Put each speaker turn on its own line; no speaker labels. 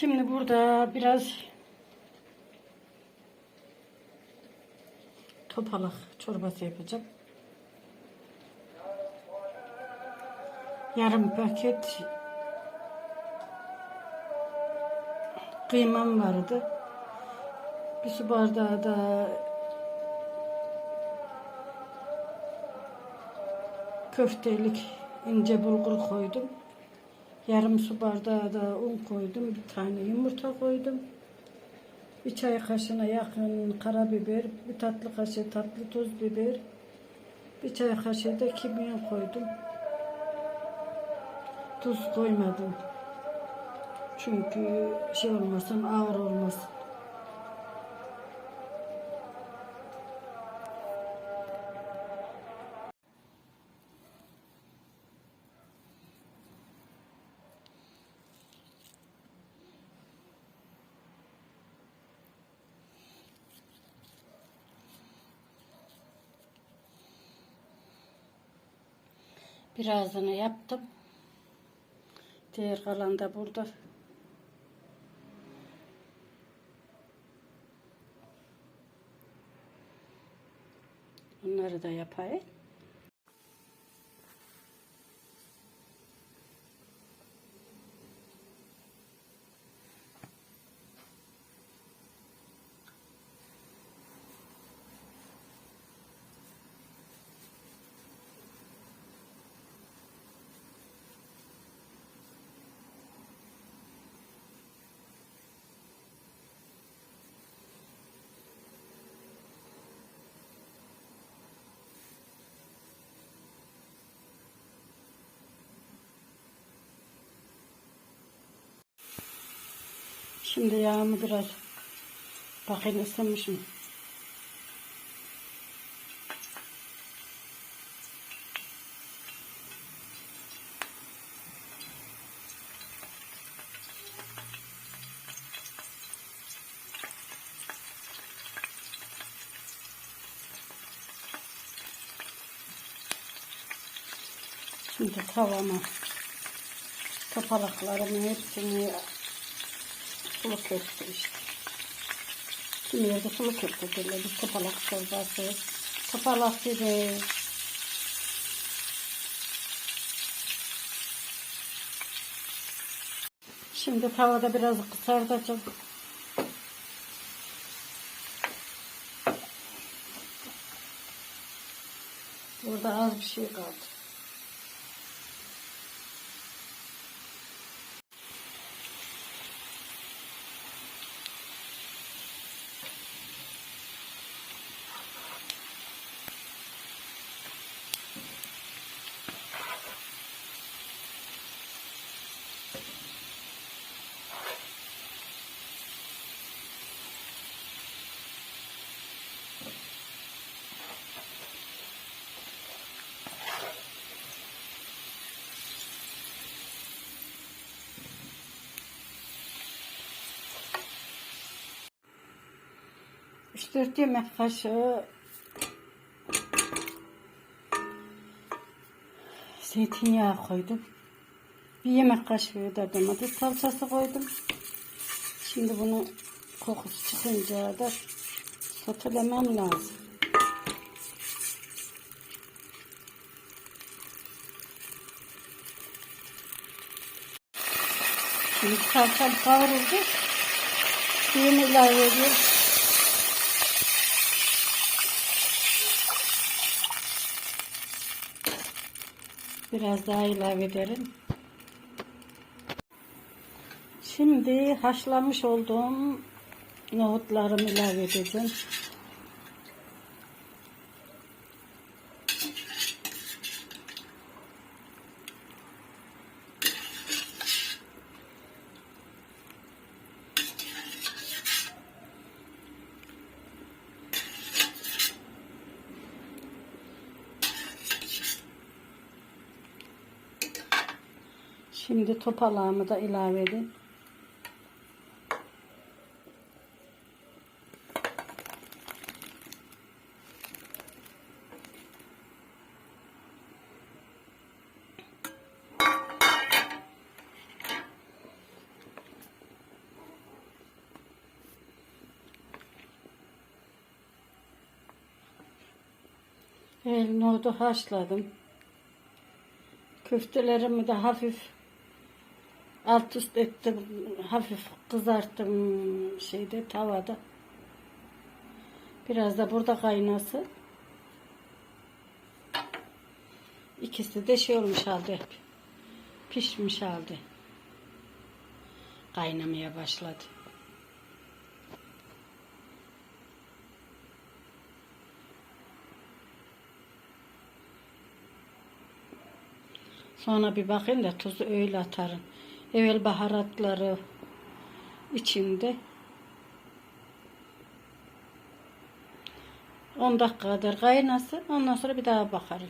Şimdi burada biraz topalak çorbası yapacağım. Yarım paket kıymam vardı. Bir su bardağı da köftelik ince bulgur koydum. Yarım su bardağı da un koydum. Bir tane yumurta koydum. Bir çay kaşığına yakın karabiber, bir tatlı kaşığı tatlı tuz biber, bir çay kaşığı da kimyon koydum. Tuz koymadım. Çünkü şey olmasın, ağır olmasın. Birazını yaptım. Diğer kalan da burada. Bunları da yapayım. Şimdi yağımı biraz bakayım ısınmış mı? Şimdi tavama topalaklarımı hepsini yerde sulu köfte derler. Bir topalak çorbası. Topalak dedi. Şimdi tavada biraz kısartacağım. Burada az bir şey kaldı. Üç dört yemek kaşığı zeytinyağı koydum. Bir yemek kaşığı da domates salçası koydum. Şimdi bunu kokusu çıkınca da sotelemem lazım. Şimdi salçam kavruldu. Suyunu ilave ediyorum. Biraz daha ilave ederim. Şimdi haşlamış olduğum nohutlarımı ilave edeceğim. Şimdi topalağımı da ilave edin. El nohutu haşladım. Köftelerimi de hafif alt üst ettim. Hafif kızarttım şeyde tavada. Biraz da burada kaynasın. İkisi de şey olmuş halde. Pişmiş halde. Kaynamaya başladı. Sonra bir bakayım da tuzu öyle atarım. Evvel baharatları içinde 10 dakika kadar kaynasın. Ondan sonra bir daha bakarım.